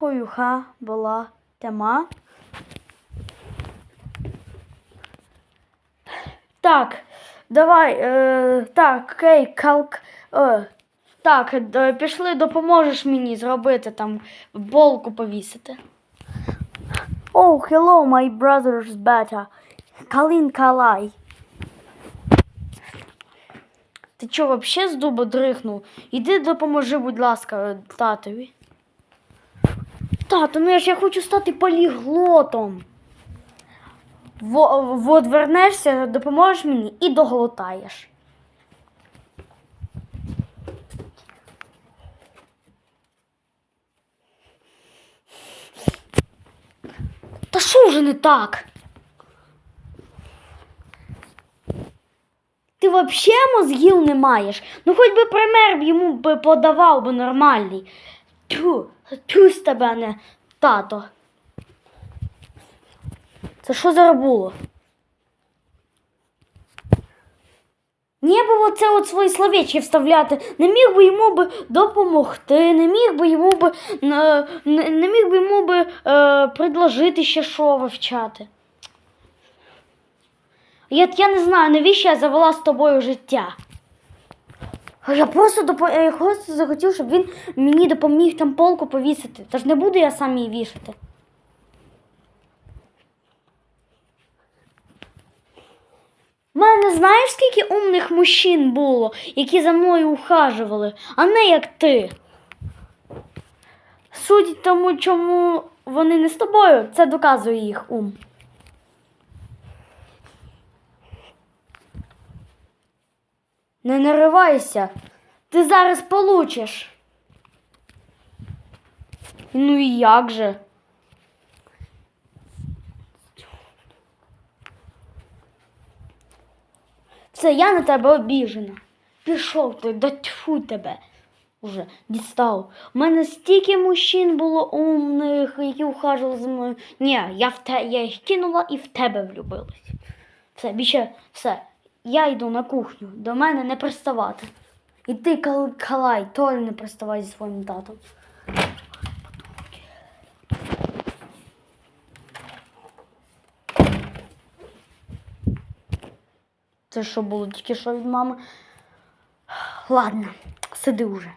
Хуюха була тема. Так, давай, е, так, окей, калк. Е, так, д- пішли, допоможеш мені зробити там болку повісити. Oh, hello, my brother's better. Калин Калай. Ти чо, вообще з дуба дрихнув? Іди допоможи, будь ласка, татові. Тато, ну я ж я хочу стати поліглотом. Во, вот вернешся, допоможеш мені і доглотаєш. Та що вже не так? Ти вообще мозгів не маєш. Ну хоч би пример б йому подавав би нормальний. Тю, тю з тебе не тато. Це що за було? Ні би оце от свої словечки вставляти, не міг би йому би допомогти, не міг би йому би е, не, не міг би йому би е, предложити ще що вивчати. Я, я не знаю, навіщо я завела з тобою життя. Я просто, допо... я просто захотів, щоб він мені допоміг там полку повісити. Та ж не буду я сам її вішати. У мене знаєш, скільки умних мужчин було, які за мною ухажували, а не як ти. Суть тому, чому вони не з тобою, це доказує їх ум. Не наривайся, ти зараз получиш. Ну і як же? Все, я на тебе обіжена. Пішов ти, да тьфу тебе. Уже дістав. У мене стільки мужчин було умних, які ухажували за мною. Ні, я в те, я їх кинула і в тебе влюбилась. Все, більше все. Я йду на кухню, до мене не приставати. І ти, Кал- Калай, то не приставай зі своїм татом. Це що було тільки що від мами? Ладно, сиди уже.